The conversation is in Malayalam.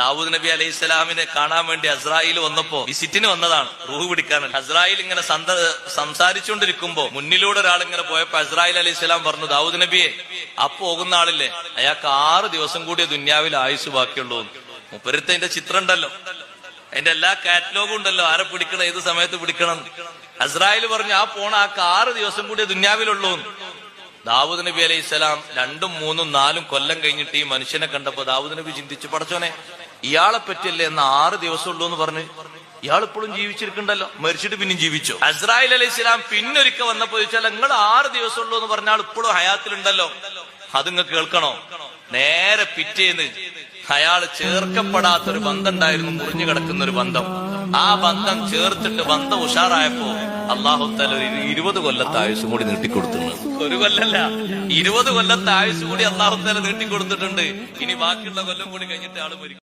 ദാവൂദ് നബി അലൈഹി സ്വലാമിനെ കാണാൻ വേണ്ടി അസ്രായിൽ വന്നപ്പോ വിസിറ്റിന് വന്നതാണ്. റൂഹ് പിടിക്കാൻ അസ്രായിൽ ഇങ്ങനെ സംസാരിച്ചുകൊണ്ടിരിക്കുമ്പോ മുന്നിലൂടെ ഒരാൾ ഇങ്ങനെ പോയപ്പോ അസ്രായിൽ അലൈഹി സ്വലാം പറഞ്ഞു ദാവൂദ് നബിയെ ആ പോകുന്ന ആളില്ലേ? അയാൾക്ക് ആറ് ദിവസം കൂടിയ ദുന്യാവിൽ ആയുസ് ബാക്കിയുള്ളൂ മുപ്പരത്തെ അതിന്റെ ചിത്രം ഉണ്ടല്ലോ. അതിന്റെ എല്ലാ കാറ്റലോഗും ഉണ്ടല്ലോ. ആരെ പിടിക്കണം ഏത് സമയത്ത് പിടിക്കണം അസ്രായേൽ പറഞ്ഞു ആ പോണ ആ ആറ് ദിവസം കൂടിയ ദുന്യാവിലുള്ളൂ ദാവൂദ് നബി അലൈഹി സ്വലാം രണ്ടും മൂന്നും നാലും കൊല്ലം കഴിഞ്ഞിട്ട് ഈ മനുഷ്യനെ കണ്ടപ്പോ ദാവൂദ് നബി ചിന്തിച്ചു പടച്ചോനെ ഇയാളെ പറ്റിയല്ലേ എന്ന് ആറ് ദിവസം ഉള്ളൂ എന്ന് പറഞ്ഞു? ഇയാൾ ഇപ്പോഴും ജീവിച്ചിരിക്കണ്ടല്ലോ. മരിച്ചിട്ട് പിന്നെയും ജീവിച്ചു. അസ്രായിൽ അലൈഹി സ്വലാം പിന്നൊരിക്കൽ വന്നപ്പോ ചോദിച്ചാൽ നിങ്ങൾ ആറ് ദിവസം ഉള്ളൂ എന്ന് പറഞ്ഞാൽ ഇപ്പോഴും ഹയാത്തിലുണ്ടല്ലോ. അത് നിങ്ങൾ കേൾക്കണോ? നേരെ പിറ്റേന്ന് അയാൾ ചേർക്കപ്പെടാത്തൊരു ബന്ധം ഉണ്ടായിരുന്നു മുറിഞ്ഞു കിടക്കുന്ന ഒരു ബന്ധം. ആ ബന്ധം ചേർത്തിട്ട് ബന്ധം ഉഷാറായപ്പോ അള്ളാഹു തല ഒരു ഇരുപത് കൊല്ലത്തെ ആയുസ് കൂടി നീട്ടിക്കൊടുത്തിട്ടുണ്ട്. ഒരു കൊല്ലല്ല. ഇരുപത് കൊല്ലത്തെ ആയുസ് കൂടി അള്ളാഹു തല നീട്ടിക്കൊടുത്തിട്ടുണ്ട്. ഇനി ബാക്കിയുള്ള കൊല്ലം കൂടി കഴിഞ്ഞിട്ട് ആൾ മരിക്കും.